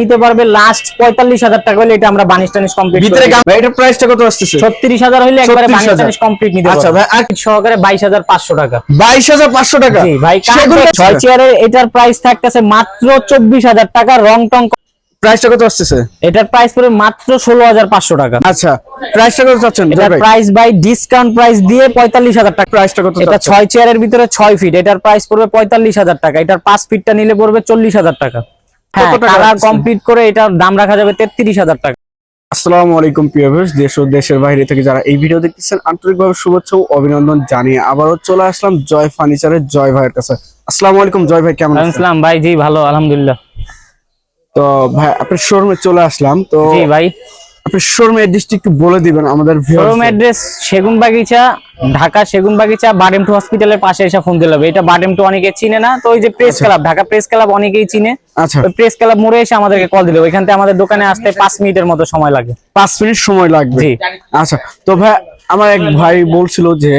নিতে পারবে লাস্ট পঁয়তাল্লিশ হাজার টাকা হলে এটা আমরা বানিশ টানিশ কমপ্লিট ভিতরে এটার প্রাইসটা কত আসতেছে? ছত্রিশ হাজার হলে একবারে বানিশ টানিশ কমপ্লিট নিতে আচ্ছা ভাই আর সহকারে বাইশ হাজার পাঁচশো টাকা। বাইশ হাজার পাঁচশো টাকা? জি ভাই ছয় চেয়ারের এটার প্রাইস থাকতেছে মাত্র চব্বিশ হাজার টাকা রং টং প্রাইসটা কত আসতেছে? এটার প্রাইস পড়বে মাত্র ষোলো হাজার পাঁচশো টাকা। আচ্ছা প্রাইসটা কত চাচ্ছেন? এটার প্রাইস বাই ডিসকাউন্ট প্রাইস দিয়ে পঁয়তাল্লিশ হাজার টাকা। প্রাইসটা কত এটা? ছয় চেয়ারের ভিতরে ছয় ফিট এটার প্রাইস পড়বে পঁয়তাল্লিশ হাজার টাকা। এটার পাঁচ ফিটটা নিলে পড়বে চল্লিশ হাজার টাকা। কালার কমপ্লিট করে এটার দাম রাখা যাবে তেত্রিশ হাজার টাকা। আসসালামু আলাইকুম প্রিয় ভিউয়ার্স দেশ ও দেশের বাইরে থেকে যারা এই ভিডিও দেখতেছেন আন্তরিকভাবে শুভেচ্ছা ও অভিনন্দন জানিয়ে আবারও চলে আসলাম জয় ফার্নিচারের জয় ভাইয়ের কাছে। আসসালামু আলাইকুম জয় ভাই কেমন আছেন? আসসালাম ভাই জি ভালো আলহামদুলিল্লাহ। তো ভাই আপনার শোরুমে চলে আসলাম তো জি ভাই। আপনার শোরুমের অ্যাড্রেসটা একটু বলে দিবেন আমাদের শোরুম অ্যাড্রেস সেগুন বাগিচা ঢাকা সেগুন বাগিচা বাডেম টু হসপিটালের পাশে এসে ফোন দিলে হবে। এটা বাডেম টু অনেকে চিনে না তো ওই যে press club Dhaka press club অনেকেই চিনে। আচ্ছা। ওই প্রেস ক্লাব মোড়ে এসে আমাদেরকে কল দিলে ওইখান থেকে আমাদের দোকানে আসতে পাঁচ মিনিটের মতো সময় লাগে। পাঁচ মিনিট সময় লাগবে। জি। আচ্ছা তো ভাই আমার এক ভাই বলছিল যে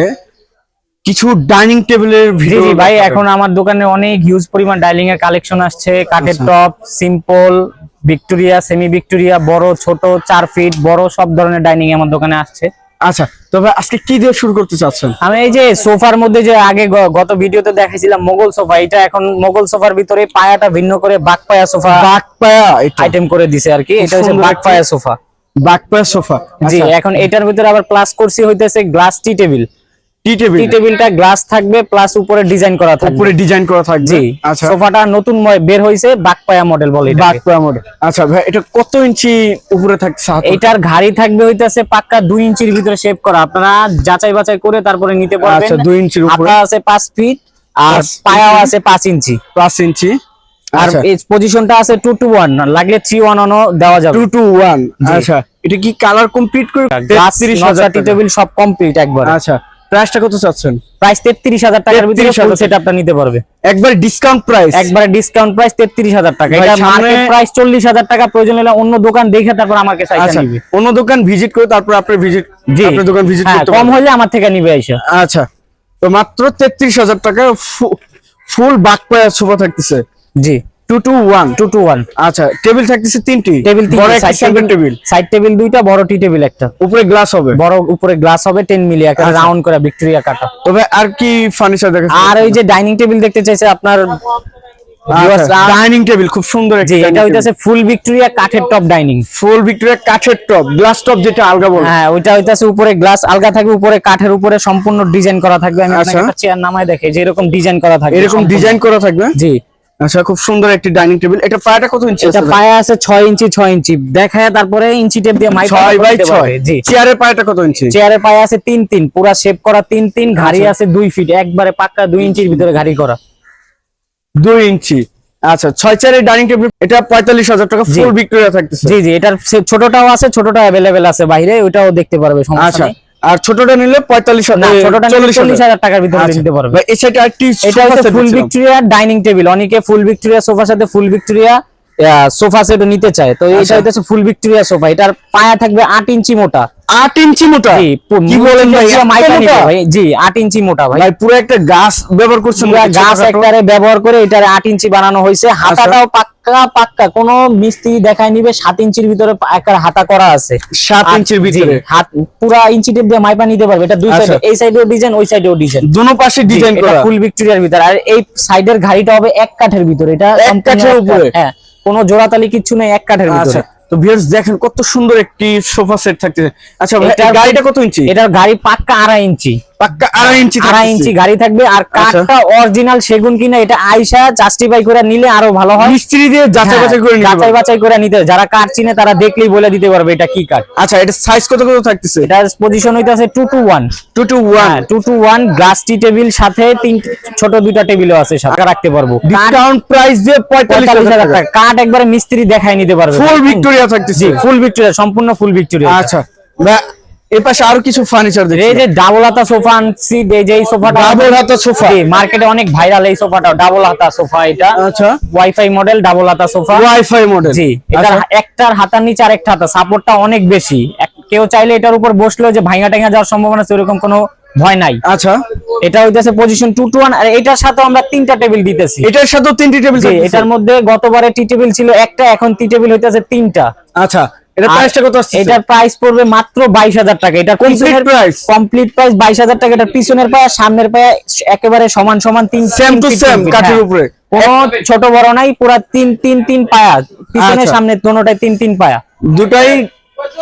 কিছু ডাইনিং টেবিলের ভিডিও ভাই এখন আমার দোকানে অনেক হিউজ পরিমাণ ডাইনিং এর কালেকশন আসছে কাঠের আচ্ছা। Top simple Victoria semi Victoria বড় ছোট চার ফিট বড় সব ধরনের ডাইনিং আমার দোকানে আসছে। আচ্ছা তবে আজকে কি দিয়ে শুরু করতে চাচ্ছেন? আমি এই যে সোফার মধ্যে যে আগে গত ভিডিওতে দেখাইছিলাম মোগল সোফা এটা এখন মোগল সোফার ভিতরে পায়াটা ভিন্ন করে বাক পায়া সোফা বাক পায়া আইটেম করে দিছে আর কি। এটা হচ্ছে বাক পায়া সোফা। বাক পায়া সোফা। জি আচ্ছা। এখন এটার ভিতরে আবার প্লাস করছি হইতেছে glass T table T table. T টেবিলটা গ্লাস থাকবে প্লাস উপরে ডিজাইন করা থাকবে। উপরে ডিজাইন করা থাকবে। আচ্ছা। সোফাটা নতুন বের হইছে বাক মডেল বলে এটাকে। বাক মডেল আচ্ছা ভাই এটা কত ইঞ্চি উপরে থাকছে এটার ঘাড়ি থাকবে হইতাছে পাক্কা দুই ইঞ্চির ভিতরে শেপ করা। আপনারা যাচাই বাছাই করে তারপরে নিতে পারবেন। আচ্ছা, দুই ইঞ্চির উপরে। আছে পাঁচ ফিট আর পায়াও আছে পাঁচ ইঞ্চি। পাঁচ ইঞ্চি। আর পজিশনটা আছে টু টু ওয়ান লাগলে থ্রি ওয়ান অনও দেওয়া যাবে। টু আচ্ছা এটা কি কালার কমপ্লিট করে গ্লাস তেত্রিশ হাজার টি টেবিল সব কমপ্লিট একবার। আচ্ছা প্রাইসটা কত চাচ্ছেন? প্রাইস তেত্রিশ হাজার টাকার ভিতরে 33,000 ফুল সেটআপটা নিতে পারবে। একবার ডিসকাউন্ট প্রাইস একবারে ডিসকাউন্ট প্রাইস তেত্রিশ হাজার টাকা। ভাই, এটা মার্কেট প্রাইস চল্লিশ হাজার টাকা প্রয়োজন হলে অন্য দোকান দেখে তারপর আমাকে সাইজটা আচ্ছা নিবে। অন্য দোকান ভিজিট করে তারপর আপনি ভিজিট আপনার দোকান ভিজিট হ্যাঁ, করতে কম হলে আমার থেকে নিবে আইসা। আচ্ছা তো মাত্র তেত্রিশ হাজার টাকা ফুল বাক পায়া সোফা থাকতেছে। জি। আচ্ছা টেবিল থাকতেছে তিনটি। টেবিল টেবিল সাইড টেবিল দুইটা বড় টি টেবিল একটা। উপরে গ্লাস হবে। বড় উপরে গ্লাস হবে মিলি আচ্ছা। রাউন্ড করে ভিক্টোরিয়া কাটা। তবে আর কি ফার্নিচার দেখা আর ওই যে ডাইনিং টেবিল দেখতে চাইছে আপনার ডাইনিং টেবিল খুব সুন্দর এটা হইতাছে ফুল ভিক্টোরিয়া কাঠের টপ ডাইনিং ফুল ভিক্টোরিয়া কাঠের টপ গ্লাস টপ যেটা আলগা বল। হ্যাঁ ওইটা হইতাছে উপরে গ্লাস আলগা থাকবে উপরে কাঠের উপরে সম্পূর্ণ ডিজাইন করা থাকবে। আমি আপনাকে আচ্ছা। একটা চেয়ার নামায় দেখে যে এরকম ডিজাইন করা থাকবে এরকম ডিজাইন করা থাকবে? জি। আচ্ছা খুব সুন্দর একটি ডাইনিং টেবিল এটা পায়াটা কত ইঞ্চি এটা পায়া আছে ছয় ইঞ্চি ছয় ইঞ্চি দেখায় তারপরে ইঞ্চি টেপ দিয়ে মাইক ছয় বাই ছয়। জি। চেয়ারের পায়াটা কত ইঞ্চি চেয়ারের পায়ে আছে তিন তিন পুরা শেপ করা তিন তিন ঘাড়ি আচ্ছা। আছে দুই ফিট একবারে পাক্কা দুই ইঞ্চির ভিতরে ঘাড়ি করা। দুই ইঞ্চি আচ্ছা ছয় চেয়ারের ডাইনিং টেবিল এটা পঁয়তাল্লিশ হাজার টাকা ফুল ভিক্টোরিয়া থাকতেছে। জি জি এটার ছোটটাও আছে ছোটটা অ্যাভেলেবেল আছে বাইরে ওটাও দেখতে পারবে সমস্যা আচ্ছা। নেই। আর ছোটটা নিলে পঁয়তাল্লিশ চল্লিশ হাজার টাকার ভিতরে আচ্ছা। নিতে পারবে। এটা হচ্ছে ফুল ভিক্টোরিয়া ডাইনিং টেবিল অনেকে ফুল ভিক্টোরিয়া সোফার সাথে ফুল ভিক্টোরিয়া সোফা সেট নিতে চায়। তো এটা সাইড হচ্ছে ফুল ভিক্টোরিয়া সোফা এটার পায়া থাকবে আট ইঞ্চি মোটা। আট ইঞ্চি মোটা? কি বলেন ভাই? ভাই? জি আট ইঞ্চি মোটা ভাই। ভাই পুরো একটা গাছ ব্যবহার করছেন গাছ? একবারে ব্যবহার করে এটার আট ইঞ্চি বানানো হয়েছে। আচ্ছা। হাতাটাও পাক্কা পাক্কা। কোনো মিস্ত্রি দেখায় নিবে সাত ইঞ্চির ভিতরে একটা হাতা করা আছে। সাত ইঞ্চির ভিতরে? হাত পুরা ইঞ্চি টেপ দিয়ে মাইপা নিতে পারবে। এটা দুই আচ্ছা। সাইডে এই সাইডেও ডিজাইন ওই সাইডেও ডিজাইন দুনো পাশে ডিজাইন করা। ফুল ভিক্টোরিয়ার ভিতরে। আর এই সাইডের ঘাড়িটা হবে এক কাঠের ভিতরে। এটা এক কাঠের উপরে? হ্যাঁ। কোনো জোড়াতালি কিচ্ছু নেই এক কাঠের ভিতরে। আচ্ছা তো ভিউয়ার্স দেখেন কত সুন্দর একটি সোফা সেট থাকতেছে। আচ্ছা গাড়িটা কত ইঞ্চি? এটা গাড়ি পাক্কা আড়াই ইঞ্চি। পাক্কা আড়াই ইঞ্চি আড়াই ইঞ্চি গাড়ি থাকবে। আর আচ্ছা। কাঠটা অরিজিনাল সেগুন কিনা এটা জাস্টিফাই করে নিলে আরও ভালো হয়। মিস্ত্রি দিয়ে যাচাই হ্যাঁ, বাছাই করে নিতে যাচাই বাছাই করে নিতে হবে। যারা কাঠ চিনে তারা দেখলেই বলে দিতে পারবে এটা কি কাঠ আচ্ছা এটা সাইজ কত কত থাকতেছে? পজিশন হইতাছে গ্লাস টি টেবিল সাথে তিন ছোট দুইটা টেবিলও আছে সাথে। রাখতে পারব। ডিসকাউন্ট প্রাইস দিয়ে টাকা। কাঠ একবারে মিস্ত্রি নিতে পারবে। ফুল ভিক্টোরিয়া থাকতেছে। ফুল ভিক্টোরিয়া সম্পূর্ণ ফুল ভিক্টোরিয়া আচ্ছা। এই পাশে আরও কিছু ফার্নিচার এই যে ডাবল হাতা সোফা আনছি এই যে এই সোফাটা ডাবল হাতা সোফা? মার্কেটে অনেক ভাইরাল এই সোফাটা ডাবল হাতা সোফা এটা। আচ্ছা। ওয়াইফাই মডেল ডাবল হাতা সোফা। ওয়াইফাই মডেল জি এটার একটার হাতার নিচে আর একটা হাতা সাপোর্টটা অনেক বেশি। কেউ চাইলে এটার উপর বসলেও যে ভাঙা টাঙা যাওয়ার সম্ভাবনা আছে ওরকম কোনো ভয় নাই। আচ্ছা। এটা হইতেছে পজিশন টু টু ওয়ান আর এটার সাথে আমরা তিনটা টেবিল দিতেছি। এটার সাথেও তিনটি টেবিল জি, এটার মধ্যে গতবারে টি টেবিল ছিল একটা এখন টি টেবিল হইতেছে তিনটা। আচ্ছা। এটা প্রাইসটা কত আসছে এটার প্রাইস পড়বে মাত্র বাইশ হাজার টাকা। এটা কমপ্লিট প্রাইস কমপ্লিট প্রাইস বাইশ হাজার টাকা। এটা পিছনের পায়া সামনের পায়া একেবারে সমান সমান তিন সেম টু সেম কাঠের হ্যাঁ। উপরে। কোনো ছোট বড় নাই পুরা তিন তিন তিন পায়া। পিছনে আচ্ছা। সামনে দোনোটাই তিন তিন পায়া। দুটাই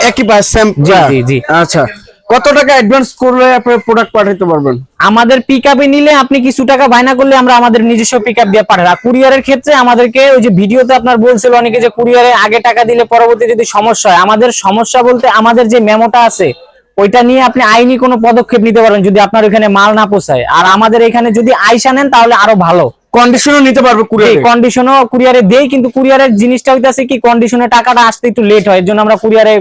একই পায়া সেম জি, জি। আচ্ছা। কত টাকা অ্যাডভান্স করলে আপনি প্রোডাক্ট পাঠাতে পারবেন? আমাদের পিক আপে নিলে আপনি কিছু টাকা বায়না করলে আমরা আমাদের নিজস্ব পিক আপ দিয়ে পাঠাই। আর কুরিয়ারের ক্ষেত্রে আমাদেরকে ওই যে ভিডিওতে আপনার বলছিল অনেকে যে কুরিয়ারে আগে টাকা দিলে পরবর্তী যদি সমস্যা হয় আমাদের সমস্যা বলতে আমাদের যে মেমোটা আছে ওইটা নিয়ে আপনি আইনি কোনো পদক্ষেপ নিতে পারবেন যদি আপনার ওখানে মাল না পোষায়। আর আমাদের এখানে যদি আইসা নেন তাহলে আরও ভালো। কন্ডিশনও নিতে পারবে কুরিয়ারে কন্ডিশনও কুরিয়ারে দেই কিন্তু কুরিয়ারের জিনিসটা হইতাছে কি কন্ডিশনে টাকাটা আসতে একটু লেট হয় এর জন্য আমরা কুরিয়ারে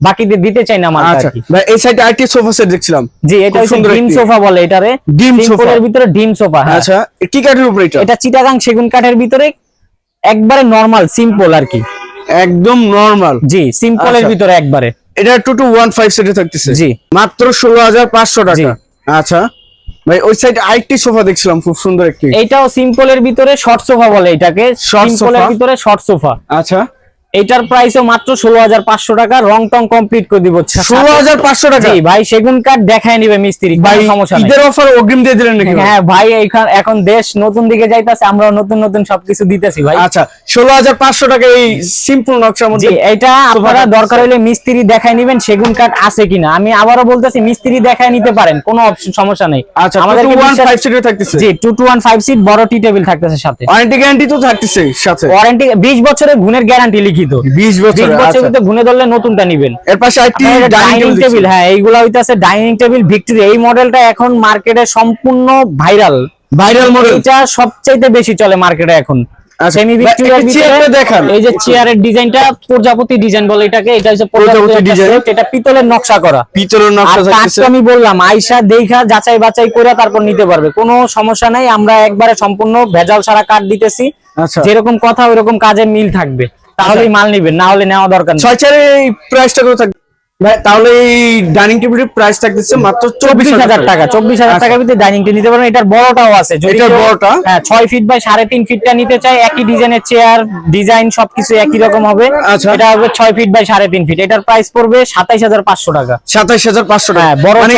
বাকি দিয়ে দিতে চাই না মাল আচ্ছা এই সাইডে আইটি সোফা সেট দেখছিলাম। জি এটা সুন্দর ডিম সোফা বলে এটারে। ডিম ভিতরে ডিম সোফা হ্যাঁ। আচ্ছা কি কাঠের উপরে এটা? এটা চিটাগাং সেগুন কাঠের ভিতরে একবারে নরমাল সিম্পল আর কি। একদম নরমাল জি সিম্পলের আচ্ছা। ভিতরে একবারে। এটা টু টু ওয়ান ফাইভ সেটে থাকতেছে। জি। মাত্র ষোলো হাজার পাঁচশো জি। টাকা। আচ্ছা ভাই ওই সাইডে সোফা দেখছিলাম খুব সুন্দর একটি। এইটাও সিম্পলের ভিতরে শর্ট সোফা বলে এটাকে। সিম্পলের ভিতরে শর্ট সোফা আচ্ছা। এটার প্রাইসও মাত্র ষোলো হাজার পাঁচশো টাকা রং টং কমপ্লিট করে দিব ষোলো হাজার পাঁচশো টাকা? ভাই সেগুন কাঠ দেখায় নিবে মিস্ত্রি ভাই সমস্যা ঈদের অফার অগ্রিম দিয়ে দিলেন নাকি? হ্যাঁ ভাই এখন এখন দেশ নতুন দিকে যাইতাছে আমরা নতুন নতুন সবকিছু দিতেছি ভাই। আচ্ছা ষোলো হাজার পাঁচশো টাকা এই সিম্পল নকশার মধ্যে এটা আপনারা দরকার হলে মিস্ত্রি দেখায় নিবেন সেগুন কাঠ আছে কিনা। আমি আবারও বলতেছি মিস্ত্রি দেখায় নিতে পারেন কোনো option- সমস্যা নেই। আচ্ছা আমাদের ওয়ান ফাইভ সিটে থাকতেছে? জি two two one five seat বড় টি টেবিল থাকতেছে সাথে। ওয়ারেন্টি গ্যারান্টি তো থাকতেছে সাথে। ওয়ারেন্টি বিশ বছরের গুণের গ্যারান্টি লিখিত। বিশ বিশ বছর বছর ভিতরে গুণে ধরলে নতুনটা নিবেন। এর পাশে আরেকটি ডাইনিং টেবিল হ্যাঁ এইগুলা হইতাছে ডাইনিং টেবিল ভিক্টোরিয়া এই মডেলটা এখন মার্কেটে সম্পূর্ণ ভাইরাল ভাইরাল মডেল এটা সবচাইতে বেশি চলে মার্কেটে এখন। আচ্ছা, সেমি ভিক্টোরিয়ার ভিতরে দেখান। এই যে চেয়ারের ডিজাইনটা প্রজাপতি ডিজাইন বলে এটাকে এটা হচ্ছে প্রজাপতি প্রজাপতি ডিজাইন এটা পিতলের নকশা করা। পিতলের নকশা থাকতেছে। আমি বললাম দেখা যাচাই বাছাই করে তারপর নিতে পারবে। কোনো সমস্যা নাই আমরা একবারে সম্পূর্ণ ভেজাল ছাড়া কাঠ দিতেছি। আচ্ছা। যেরকম কথা ওইরকম কাজের মিল থাকবে। তাহলেই মাল নিবেন না হলে নেওয়া দরকার নেই। ছয় চারে প্রাইসটা কত থাকবে তাহলে এই ডাইনিং টেবিলের প্রাইস থাকতেছে মাত্র চব্বিশ হাজার টাকা চব্বিশ হাজার আচ্ছা। টাকার ভিতরে ডাইনিং টেবিল নিতে এটার বড়টাও আছে। এটার বড়টা? হ্যাঁ ছয় ফিট বাই সাড়ে তিন ফিটটা নিতে চাই একই ডিজাইনের চেয়ার ডিজাইন সবকিছু একই রকম হবে। আচ্ছা। এটা হবে ছয় ফিট বাই সাড়ে তিন ফিট এটার প্রাইস পড়বে সাতাইশ হাজার পাঁচশো টাকা। সাতাইশ হাজার পাঁচশো টাকা। হ্যাঁ, বড় মানে।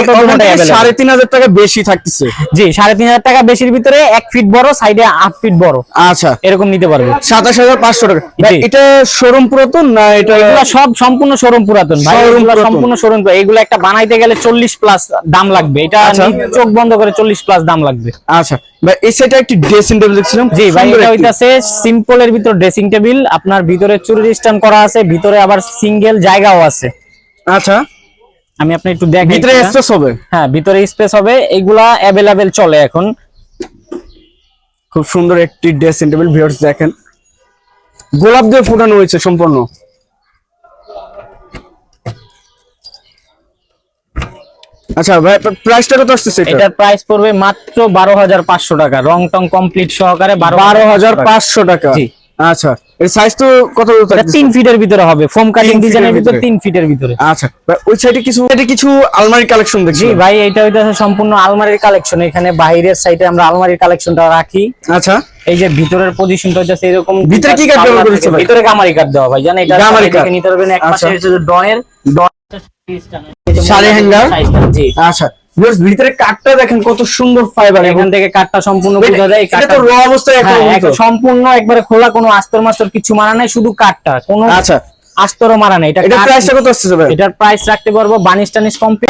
সাড়ে তিন হাজার টাকা বেশি থাকতেছে। জি সাড়ে তিন হাজার টাকা বেশির ভিতরে এক ফিট বড় সাইডে আট ফিট বড়। আচ্ছা। এরকম নিতে পারবে। সাতাশ হাজার পাঁচশো টাকা। এটা শোরুম পুরাতন না এটা সব সম্পূর্ণ শোরুম পুরাতন ভাই? এগুলা। সম্পূর্ণ শোরুম এগুলো একটা বানাইতে গেলে চল্লিশ প্লাস দাম লাগবে। এটা আচ্ছা। চোখ বন্ধ করে চল্লিশ প্লাস দাম লাগবে। আচ্ছা। ভাই এই সাইডে একটি ড্রেসিং টেবিল দেখছিলাম। জি ভাই এটা হইতাছে সিম্পলের ভিতর ড্রেসিং টেবিল আপনার ভিতরে চুরি স্ট্যান্ড করা আছে ভিতরে আবার সিঙ্গেল জায়গাও আছে। আচ্ছা। আমি আপনি একটু দেখেন ভিতরে স্পেস হবে। হ্যাঁ ভিতরে স্পেস হবে। এগুলা চলে এখন। খুব সুন্দর একটি ড্রেসিং টেবিল ভিউয়ার্স দেখেন। গোলাপ দিয়ে ফুটানো হয়েছে সম্পূর্ণ। আচ্ছা ভাই প্রাইসটা কত আসতেছে এটা এটার প্রাইস পড়বে মাত্র বারো হাজার পাঁচশো টাকা রং টং কমপ্লিট সহকারে বারো বারো হাজার টাকা। পাঁচশো টাকা জি। আচ্ছা এর সাইজ তো কত এটা থাকতেছে? তিন ফিটের ভিতরে হবে ফোম কাটিং ডিজাইনের ফিটের ভিতরে ভিতরে। ফিটের ভিতরে আচ্ছা ওই সাইডে কিছু এটা কিছু আলমারি কালেকশন দেখছি জি ভাই এটা হইতাছে সম্পূর্ণ আলমারির কালেকশন এখানে বাইরের সাইডে আমরা আলমারির কালেকশনটা রাখি আচ্ছা এই যে ভিতরের পজিশনটা হচ্ছে এরকম ভিতরে কি কাঠ ব্যবহার করেছে ভাই? ভিতরে গামারি কাঠ দেওয়া ভাই জানেন এটা গামারি। নিতে পারবেন এক পাশে আচ্ছা। হচ্ছে যে আচ্ছা ভিতরে কাঠটা দেখেন কত সুন্দর ফাইবার এখান থেকে কাঠটা সম্পূর্ণ বোঝা যায় এটা তো র অবস্থায় এখন হ্যাঁ, সম্পূর্ণ একবারে খোলা কোনো আস্তর মাস্তর কিছু মারা নাই শুধু কাঠটা। কোনো আচ্ছা। আস্তরও মারা নাই। এটা এটা প্রাইসটা কত আসতেছে ভাই? এটার প্রাইস রাখতে পারব বানিশ টানিশ কমপ্লিট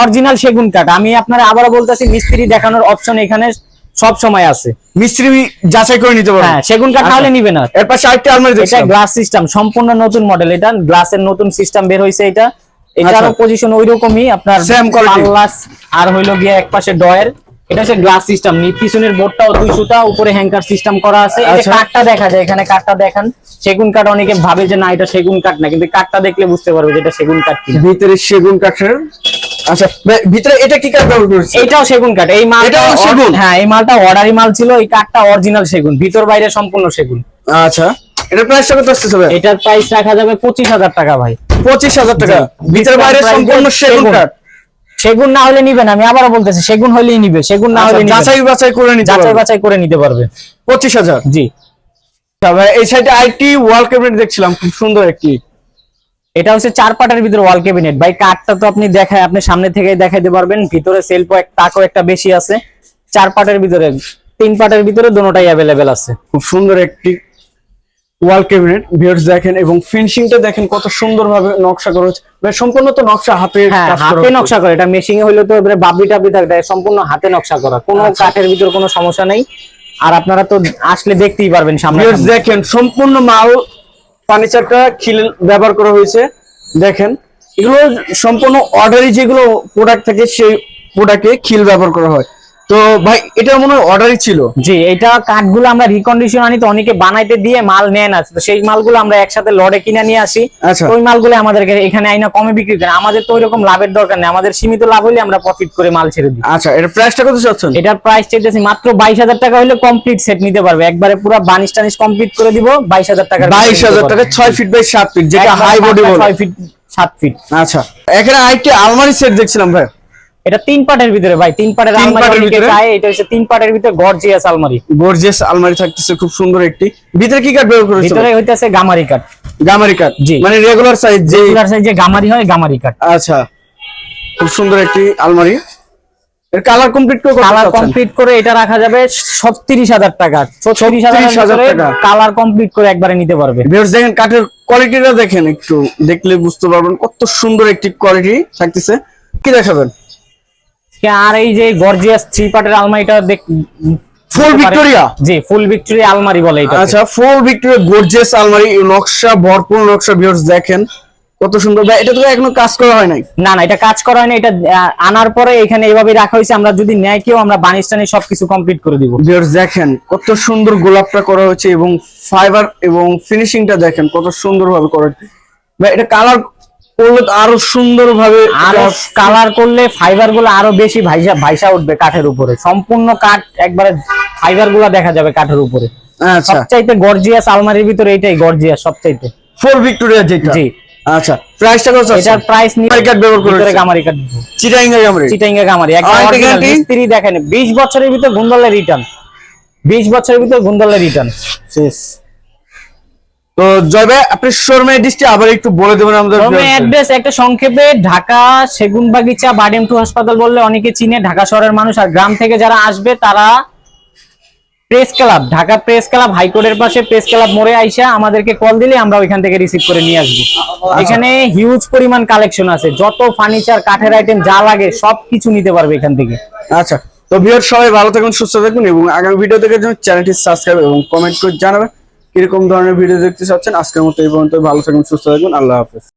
অরিজিনাল সেগুন কাঠ। আমি আপনারা আবারও বলতেছি মিস্ত্রি দেখানোর অপশন এখানে সব সময় আছে। মিস্ত্রি যাচাই করে নিতে পারবেন হ্যাঁ সেগুন কাঠ আচ্ছা। তাহলে নিবে না। এর পাশে আরেকটা আলমারি এটা গ্লাস সিস্টেম সম্পূর্ণ নতুন মডেল এটা। গ্লাসের নতুন সিস্টেম বের হয়েছে এটা। এটারও আচ্ছা। পজিশন ওইরকমই আপনার quality। পাল্লাস আর হইল গিয়ে এক পাশে ডয়ের এটা হচ্ছে গ্লাস সিস্টেম নি পিছনের বোর্ডটাও দুই সুতা উপরে হ্যাঙ্কার সিস্টেম করা আছে। এই যে আচ্ছা। কাঠটা দেখা যায় এখানে কাঠটা দেখান। সেগুন কাঠ অনেকে ভাবে যে না এটা সেগুন কাঠ না। কিন্তু কাঠটা দেখলে বুঝতে পারবে যে এটা সেগুন কাঠ কিনা। ভিতরে সেগুন কাঠের আচ্ছা ভিতরে এটা কি কাঠ ব্যবহার করেছে এইটাও সেগুন কাঠ। এই মালটা এটাও সেগুন? হ্যাঁ এই মালটা অর্ডারি মাল ছিল এই কাঠটা অরিজিনাল সেগুন। ভিতর বাইরে সম্পূর্ণ সেগুন। আচ্ছা। এটার প্রাইসটা কত আসতেছে ভাই? এটার প্রাইস রাখা যাবে পঁচিশ হাজার টাকা ভাই। পঁচিশ হাজার টাকা। ভিতরে বাইরে সম্পূর্ণ সেগুন। কাঠ। সেগুন না হলে নিবেন আমি আবারও বলতেছি সেগুন হলেই নিবে সেগুন না আচ্ছা, হলে যাচাই বাছাই করে নিতে যাচাই বাছাই করে নিতে পারবে। পঁচিশ হাজার। জি। এই সাইডে আইটি ওয়াল ক্যাবিনেট দেখছিলাম খুব সুন্দর একটি। এটা হচ্ছে চার পাটের ভিতরে ওয়াল ক্যাবিনেট। ভাই কাঠটা তো আপনি দেখায় আপনি সামনে থেকে দেখাইতে পারবেন ভিতরে সেলফ এক তাকও একটা বেশি আছে। চার পাটের ভিতরে তিন পাটের ভিতরে দুটোটাই অ্যাভেলেবেল আছে। খুব সুন্দর একটি ওয়াল ক্যাবিনেট ভিউয়ার্স দেখেন এবং ফিনিশিংটা দেখেন কত সুন্দর ভাবে নকশা করা হচ্ছে। ভাই সম্পূর্ণ তো নকশা হাতে হ্যাঁ হাতে নকশা করে এটা মেশিং এ হইলে তো এবারে বাবলি টাবলি থাকবে সম্পূর্ণ হাতে নকশা করা কোনো আচ্ছা। কাঠের ভিতর কোনো সমস্যা নেই। আর আপনারা তো আসলে দেখতেই পারবেন সামনে ভিউয়ার্স দেখেন সম্পূর্ণ মাল ফার্নিচারটা খিল ব্যবহার করা হয়েছে। দেখেন এগুলো সম্পূর্ণ অর্ডারি যেগুলো প্রোডাক্ট থাকে সেই প্রোডাক্টে খিল ব্যবহার করা হয়। তো ভাই এটা মনে হয় অর্ডারই ছিল। জি এটা কাঠগুলো আমরা রিকন্ডিশন আনি তো অনেকে বানাইতে দিয়ে মাল নেয় না। তো সেই মালগুলো আমরা একসাথে লড়ে কিনে নিয়ে আসি। আচ্ছা। ওই মালগুলো আমাদেরকে এখানে আইনা কমে বিক্রি করে। আমাদের তো ওইরকম লাভের দরকার নেই। আমাদের সীমিত লাভ হলে আমরা প্রফিট করে মাল ছেড়ে দিই। আচ্ছা এটা প্রাইসটা কত চাচ্ছেন? এটার প্রাইস চাইতেছি মাত্র বাইশ হাজার টাকা হলে কমপ্লিট সেট নিতে পারবে। একবারে পুরো বানিশ টানিশ কমপ্লিট করে দিব বাইশ হাজার টাকা বাইশ হাজার টাকা ছয় ফিট বাই সাত ফিট যেটা হাই বডি বলে। ছয় ফিট সাত ফিট আচ্ছা। এখানে আরেকটি আলমারি সেট দেখছিলাম ভাই। এটা তিন পাটের ভিতরে ভাই তিন পাটের আলমারি? চায় এটা হচ্ছে তিন পাটের ভিতরে গর্জিয়াস আলমারি। গর্জিয়াস আলমারি থাকতেছে খুব সুন্দর একটি। ভিতরে কি কাঠ ব্যবহার করেছে? ভিতরে হইতেছে গামারি কাঠ। গামারি কাঠ? জি। মানে রেগুলার সাইজ যে রেগুলার সাইজে গামারি হয় গামারি কাঠ। আচ্ছা। খুব সুন্দর একটি আলমারি। এর কালার কমপ্লিট করে কালার কমপ্লিট করে এটা রাখা যাবে ছত্রিশ হাজার টাকা। 36,000 টাকা। কালার কমপ্লিট করে একবারে নিতে পারবে। ভিউয়ার্স দেখেন কাঠের কোয়ালিটিটা দেখেন একটু। দেখলে বুঝতে পারবেন কত সুন্দর একটি কোয়ালিটি থাকতেছে। কি দেখাবেন? আর এই যে গর্জিয়াস থ্রি পার্টের আলমারিটা দেখ ফুল ভিক্টোরিয়া জি ফুল ভিক্টোরিয়া আলমারি বলে এটা আচ্ছা ফুল ভিক্টোরিয়া গর্জিয়াস আলমারি নকশা ভরপুর নকশা ভিউয়ার্স দেখেন কত সুন্দর। ভাই এটা তো এখনও কাজ করা হয় নাই। না না এটা কাজ করা হয়নি এটা আনার পরে এখানে এইভাবে রাখা হয়েছে আমরা যদি নেয় কেউ আমরা বানিশ টানিশ সবকিছু কমপ্লিট করে দিব। ভিউয়ার্স দেখেন কত সুন্দর গোলাপটা করা হয়েছে এবং ফাইবার এবং ফিনিশিংটা দেখেন কত সুন্দর ভাবে করা ভাই এটা কালার করলে আরও সুন্দর ভাবে আরও কালার করলে ফাইবারগুলো আরও বেশি ভাইসা ভাইসা উঠবে কাঠের উপরে। সম্পূর্ণ কাঠ একবারে ফাইবারগুলা দেখা যাবে কাঠের উপরে। আচ্ছা। সবচাইতে গর্জিয়াস আলমারির ভিতরে এটাই গর্জিয়াস সবচাইতে। ফুল ভিক্টোরিয়া যেটা? জি। আচ্ছা প্রাইসটা কত এটার প্রাইস নিয়ে গামারি কাঠ ব্যবহার করে ভিতরে গামারি দিব চিটাঙ্গা গামারি চিটাঙ্গা গামারি? মিস্ত্রি দেখেন 20 বছরের ভিতর গুন্দলে রিটার্ন 20 বছরের ভিতর গুন্দলে রিটার্ন শেষ তো জয় ভাই আপনি শোরুমের ডিস্ট্রি আবার একটু বলে দেবেন আমাদের তবে অ্যাড্রেস একটা সংক্ষেপে ঢাকা সেগুনবাগিচা বাডিএম টু হাসপাতাল বললে অনেকে চিনে। ঢাকা শহরের মানুষ আর গ্রাম থেকে যারা আসবে তারা press club Dhaka press club হাইকোর্টের পাশে প্রেস ক্লাব মোড়ে আইসা আমাদেরকে কল দিলে আমরা ওইখান থেকে রিসিভ করে নিয়ে আসব। এখানে হিউজ পরিমাণ কালেকশন আছে। যত ফার্নিচার কাঠের আইটেম যা লাগে সব কিছু নিতে পারবে এখান থেকে। আচ্ছা তো ভিউয়ার সবাই ভালো থাকুন সুস্থ থাকুন এবং আগামী ভিডিও দেখার জন্য চ্যানেলটি সাবস্ক্রাইব এবং কমেন্ট করে জানাবেন। কীরকম ধরনের ভিডিও দেখতে চাচ্ছেন? আজকের মতো এই পর্যন্ত ভালো থাকবেন সুস্থ থাকবেন আল্লাহ হাফেজ।